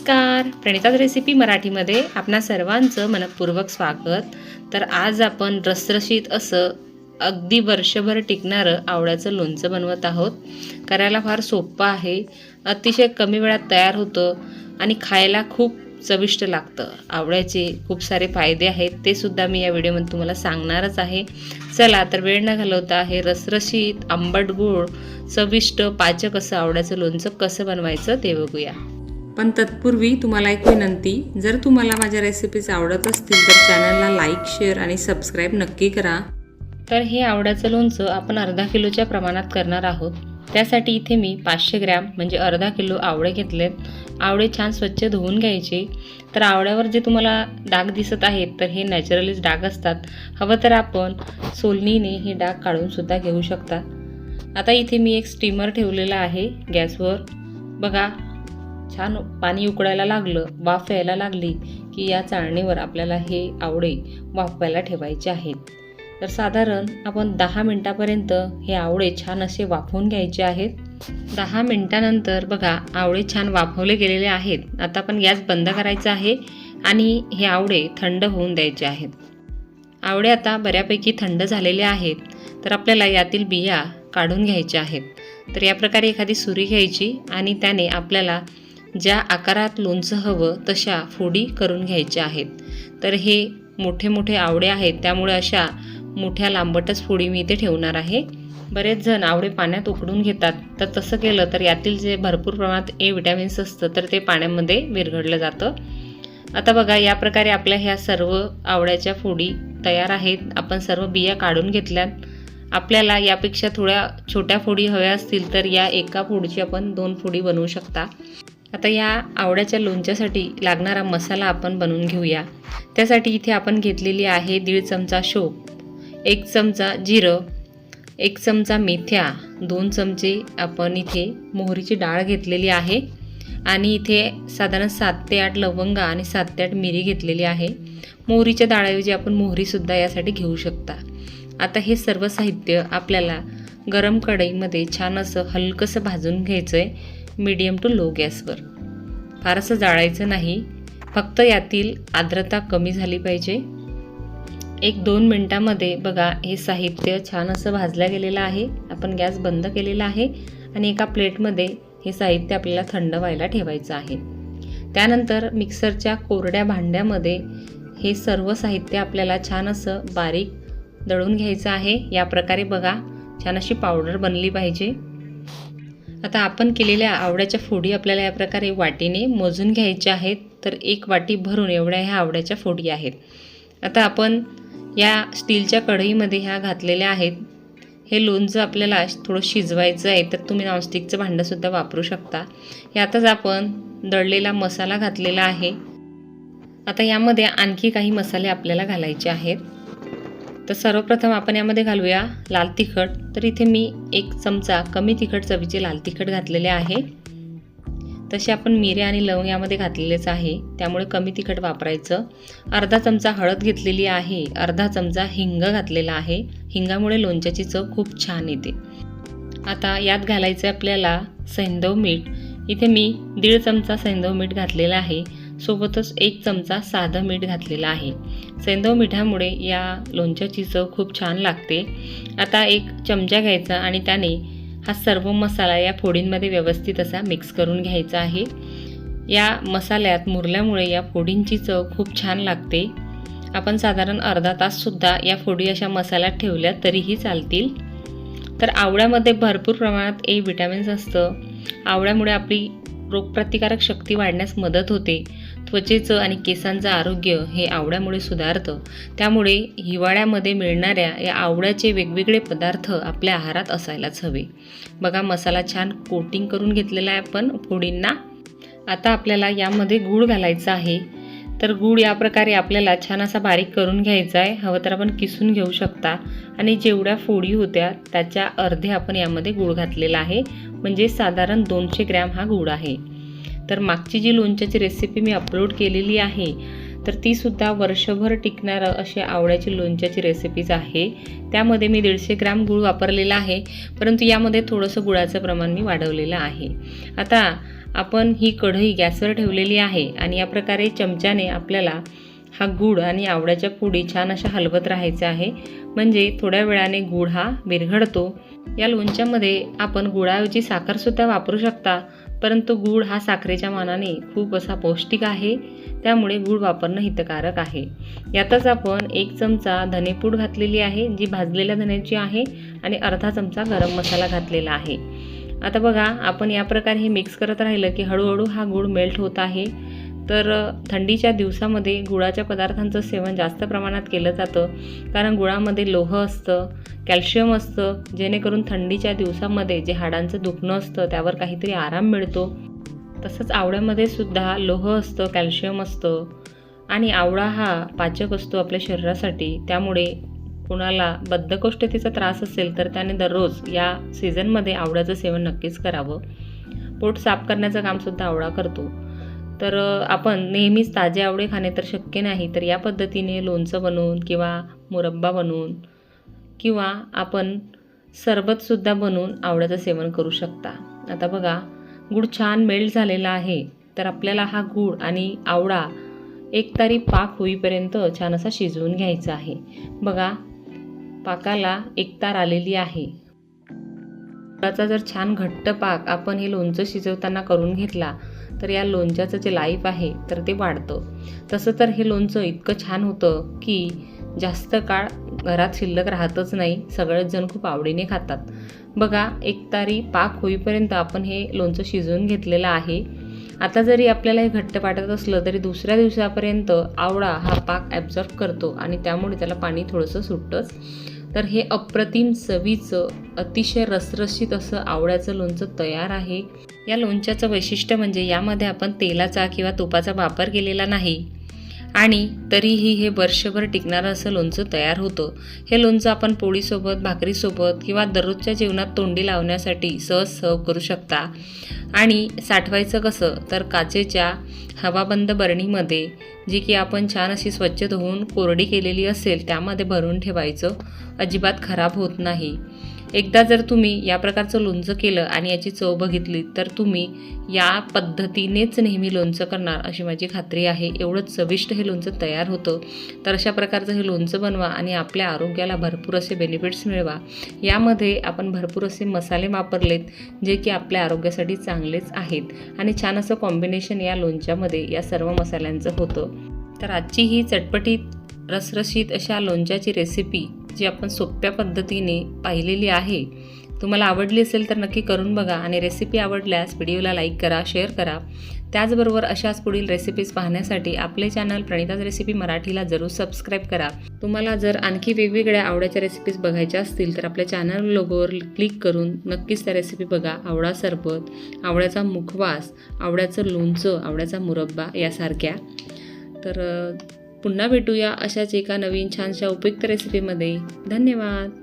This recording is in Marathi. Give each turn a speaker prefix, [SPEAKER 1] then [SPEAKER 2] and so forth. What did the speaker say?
[SPEAKER 1] नमस्कार. प्रणिताज रेसिपी मराठीमध्ये आपणा सर्वांचं मनपूर्वक स्वागत. तर आज आपण रसरशीत असं अगदी वर्षभर टिकणारं आवळ्याचं लोणचं बनवत आहोत. करायला फार सोपं आहे. अतिशय कमी वेळात तयार होतं आणि खायला खूप चविष्ट लागतं. आवळ्याचे खूप सारे फायदे आहेत ते सुद्धा मी या व्हिडिओमध्ये तुम्हाला सांगणारच आहे. चला तर वेळ न घालवता हे रसरशीत आंबट गोड चविष्ट पाचक असं आवड्याचं लोणचं कसं बनवायचं ते बघूया. पण तत्पूर्वी तुम्हाला एक विनंती जर तुम्हाला माझ्या रेसिपीज आवडत असतील तर चॅनलला लाईक शेअर आणि सबस्क्राईब नक्की करा. तर हे आवड्याचं लोणचं आपण अर्धा किलोच्या प्रमाणात करणार आहोत. त्यासाठी इथे मी पाचशे ग्रॅम म्हणजे अर्धा किलो आवळे घेतलेत. आवळे छान स्वच्छ धुवून घ्यायचे. तर आवळ्यावर जे तुम्हाला डाग दिसत आहेत तर हे नॅचरलीच डाग असतात. हवं तर आपण सोलनीने हे डाग काढूनसुद्धा घेऊ शकता. आता इथे मी एक स्टीमर ठेवलेला आहे गॅसवर. बघा छान पाणी उकडायला लागलं वाफ यायला लागली की या चाळणीवर आपल्याला हे आवडे वाफवायला ठेवायचे आहेत. तर साधारण आपण दहा मिनटापर्यंत हे आवळे छान असे वाफवून घ्यायचे आहेत. दहा मिनटानंतर बघा आवळे छान वाफवले गेलेले आहेत. आता आपण गॅस बंद करायचा आहे आणि हे आवळे थंड होऊन द्यायचे आहेत. आवळे आता बऱ्यापैकी थंड झालेले आहेत. तर आपल्याला यातील बिया काढून घ्यायच्या आहेत. तर या प्रकारे एखादी सुरी घ्यायची आणि त्याने आपल्याला ज्या आकारात लोणचं हवं तशा फोडी करून घ्यायच्या आहेत. तर हे मोठे मोठे आवडे आहेत त्यामुळे अशा मोठ्या लांबटच फोडी मी इथे ठेवणार आहे. बरेच जण आवडे पाण्यात उकडून घेतात. तर तसं केलं तर यातील जे भरपूर प्रमाणात ए विटॅमिन्स असतं तर ते पाण्यामध्ये विरघडलं जातं. आता बघा या प्रकारे आपल्या ह्या सर्व आवड्याच्या फोडी तयार आहेत. आपण सर्व बिया काढून घेतल्यात. आपल्याला यापेक्षा थोड्या छोट्या फोडी हव्या असतील तर या एका फोडीची आपण दोन फोडी बनवू शकता. आता या आवड्याच्या लोणच्यासाठी लागणारा मसाला आपण बनवून घेऊया. त्यासाठी इथे आपण घेतलेली आहे दीड चमचा शोप एक चमचा जिरं एक चमचा मेथ्या दोन चमचे आपण इथे मोहरीची डाळ घेतलेली आहे आणि इथे साधारण सात ते आठ लवंगा आणि सात ते आठ मिरी घेतलेली आहे. मोहरीच्या डाळऐवजी आपण मोहरीसुद्धा यासाठी घेऊ शकता. आता हे सर्व साहित्य आपल्याला गरम कढईमध्ये छान असं हलकंसं भाजून घ्यायचं आहे मीडियम टू लो गॅसवर फारसं जाळायचं नाही. फक्त यातील आर्द्रता कमी झाली पाहिजे. एक दोन मिनटामध्ये बघा हे साहित्य छान असं भाजलं गेलेलं आहे. आपण गॅस बंद केलेला आहे आणि एका प्लेटमध्ये हे साहित्य आपल्याला थंड व्हायला ठेवायचं आहे. त्यानंतर मिक्सरच्या कोरड्या भांड्यामध्ये हे सर्व साहित्य आपल्याला छान असं बारीक दळून घ्यायचं आहे. या प्रकारे बघा छान अशी पावडर बनली पाहिजे. आता आपण केलेल्या आवड्याच्या फोडी आपल्याला या प्रकारे वाटीने मोजून घ्यायच्या आहेत तर एक वाटी भरून एवढ्या ह्या आवड्याच्या फोडी आहेत. आता आपण या स्टीलच्या कढईमध्ये ह्या घातलेल्या आहेत. हे लोणचं आपल्याला थोडं शिजवायचं आहे तर तुम्ही नॉनस्टिकचं भांडंसुद्धा वापरू शकता. यातच आपण दळलेला मसाला घातलेला आहे. आता यामध्ये आणखी काही मसाले आपल्याला घालायचे आहेत. तर सर्वप्रथम आपण यामध्ये घालूया लाल तिखट. तर इथे मी एक चमचा कमी तिखट चवीचे लाल तिखट घातलेले आहे. तसे आपण मिरे आणि लवंग यामध्ये घातलेलेच आहे. त्यामुळे कमी तिखट वापरायचं. अर्धा चमचा हळद घेतलेली आहे. अर्धा चमचा हिंग घातलेला आहे. हिंगामुळे लोणच्याची चव खूप छान येते. आता यात घालायचं आपल्याला सैंदव मीठ. इथे मी दीड चमचा सैंदव मीठ घातलेलं आहे. सोबतच एक चमचा साधं मीठ घातलेलं आहे. सैंदव मिठामुळे या लोणच्याची चव खूप छान लागते. आता एक चमचा घ्यायचा आणि त्याने हा सर्व मसाला या फोडींमध्ये व्यवस्थित असा मिक्स करून घ्यायचा आहे. या मसाल्यात मुरल्यामुळे या फोडींची चव खूप छान लागते. आपण साधारण अर्धा ताससुद्धा या फोडी अशा मसाल्यात ठेवल्या तरीही चालतील. तर आवळ्यामध्ये भरपूर प्रमाणात ए विटॅमिन्स असतं. आवळ्यामुळे आपली रोगप्रतिकारक शक्ती वाढण्यास मदत होते. त्वचेचं आणि केसांचं आरोग्य हे आवळ्यामुळे सुधारतं. त्यामुळे हिवाळ्यामध्ये मिळणाऱ्या या आवळ्याचे वेगवेगळे पदार्थ आपल्या आहारात असायलाच हवे. बघा मसाला छान कोटिंग करून घेतलेला आहे आपण फोडींना. आता आपल्याला यामध्ये गूळ घालायचा आहे. तर गूळ या प्रकारे आपल्याला छान असा बारीक करून घ्यायचा आहे. हवं तर आपण किसून घेऊ शकता. आणि जेवढ्या फोडी होत्या त्याच्या अर्धे आपण यामध्ये गूळ घातलेला आहे. म्हणजे साधारण दोनशे ग्रॅम हा गूळ आहे. तर मागची जी लोणच्याची रेसिपी मी अपलोड केलेली आहे तर तीसुद्धा वर्षभर टिकणारं अशी आवळ्याची लोणच्याची रेसिपीज आहे. त्यामध्ये मी दीडशे ग्राम गूळ वापरलेला आहे परंतु यामध्ये थोडंसं गुळाचं प्रमाण मी वाढवलेलं आहे. आता आपण ही कढई गॅसवर ठेवलेली आहे आणि या प्रकारे चमच्याने आपल्याला हा गूळ आणि आवळ्याच्या पुडी छान अशा हलवत राहायचा आहे. म्हणजे थोड्या वेळाने गूळ हा विरघळतो. या लोणच्यामध्ये आपण गुळाऐवजी साखरसुद्धा वापरू शकता. परंतु गूळ हा साखरेच्या मानाने खूप असा पौष्टिक आहे त्यामुळे गूळ वापरणं हितकारक आहे. यातच आपण एक चमचा धनेपूड घातलेली आहे जी भाजलेल्या धण्याची आहे आणि अर्धा चमचा गरम मसाला घातलेला आहे. आता बघा आपण या प्रकारे हे मिक्स करत राहिलं की हळूहळू हा गूळ मेल्ट होत आहे. तर थंडीच्या दिवसामध्ये गुळाच्या पदार्थांचं सेवन जास्त प्रमाणात केलं जातं. कारण गुळामध्ये लोह असतं कॅल्शियम असतं जेणेकरून थंडीच्या दिवसामध्ये जे हाडांचं दुखणं असतं त्यावर काहीतरी आराम मिळतो. तसंच आवळ्यामध्ये सुद्धा लोह असतं कॅल्शियम असतं. आणि आवळा हा पाचक असतो आपल्या शरीरासाठी. त्यामुळे कुणाला बद्धकोष्ठतेचा त्रास असेल तर त्याने दररोज या सीझनमध्ये आवळ्याचं सेवन नक्कीच करावं. पोट साफ करण्याचं कामसुद्धा आवळा करतो. तर आपण नेहमीच ताजे आवडे खाणे तर शक्य नाही तर या पद्धतीने लोणचं बनवून किंवा मुरब्बा बनवून किंवा आपण सरबतसुद्धा बनवून आवळ्याचं सेवन करू शकता. आता बघा गूळ छान मेल्ट झालेला आहे तर आपल्याला हा गूळ आणि आवळा एक तारी पाक होईपर्यंत छान असा शिजवून घ्यायचा आहे. बघा पाकाला एक तार आलेली आहे. गुळाचा जर छान घट्ट पाक आपण हे लोणचं शिजवताना करून घेतला तर या लोणच्याचं जे लाईफ आहे तर ते वाढतं. तसं तर हे लोणचं इतकं छान होतं की जास्त काळ घरात शिल्लक राहतच नाही सगळेच जण खूप आवडीने खातात. बघा एक तारी पाक होईपर्यंत आपण हे लोणचं शिजवून घेतलेलं आहे. आता जरी आपल्याला हे घट्ट वाटत असलं तरी दुसऱ्या दिवसापर्यंत आवळा हा पाक ॲब्झॉर्ब करतो आणि त्यामुळे त्याला पाणी थोडंसं सुटतंच. तर हे अप्रतिम चवीचं अतिशय रसरशीत असं आवळ्याचं लोणचं तयार आहे. या लोणच्याचं वैशिष्ट्य म्हणजे यामध्ये आपण तेलाचा किंवा तुपाचा वापर केलेला नाही. आणि तरीही हे वर्षभर टिकणारं असं लोणचं तयार होतं. हे लोणचं आपण पोळीसोबत भाकरीसोबत किंवा दररोजच्या जेवणात तोंडी लावण्यासाठी सहज सर्व करू शकता. आणि साठवायचं कसं? तर काचेच्या हवाबंद बरणीमध्ये जी की आपण छान अशी स्वच्छ धुवून कोरडी केलेली असेल त्यामध्ये भरून ठेवायचं अजिबात खराब होत नाही. एकदा जर तुम्ही या प्रकारचं लोणचं केलं आणि याची चव बघितली तर तुम्ही या पद्धतीनेच नेहमी लोणचं करणार अशी माझी खात्री आहे. एवढं चविष्ट हे लोणचं तयार होतं तर अशा प्रकारचं हे लोणचं बनवा आणि आपल्या आरोग्याला भरपूर असे बेनिफिट्स मिळवा. यामध्ये आपण भरपूर असे मसाले वापरलेत जे की आपल्या आरोग्यासाठी चांगलेच आहेत. आणि छान असं कॉम्बिनेशन या लोणच्यामध्ये या सर्व मसाल्यांचं होतं. तर आजची ही चटपटीत रसरशीत अशा लोणच्याची रेसिपी जी आपण सोप्या पद्धतीने पाहिलेली आहे तुम्हाला आवडली असेल तर नक्की करून बघा आणि रेसिपी आवडल्यास व्हिडिओला लाईक करा शेअर करा. त्याचबरोबर अशाच पुढील रेसिपीज पाहण्यासाठी आपले चॅनल प्रणिताज रेसिपी मराठीला जरूर सबस्क्राईब करा. तुम्हाला जर आणखी वेगवेगळ्या आवड्याच्या रेसिपीज बघायच्या असतील तर आपल्या चॅनल लोगोवर क्लिक करून नक्कीच त्या रेसिपी बघा. आवळा सरबत आवळ्याचा मुखवास आवळ्याचं लोणचं आवळ्याचा मुरब्बा यासारख्या. तर पुन्हा भेटूया अशाच एका नवीन छानशा उपयुक्त रेसिपीमध्ये धन्यवाद.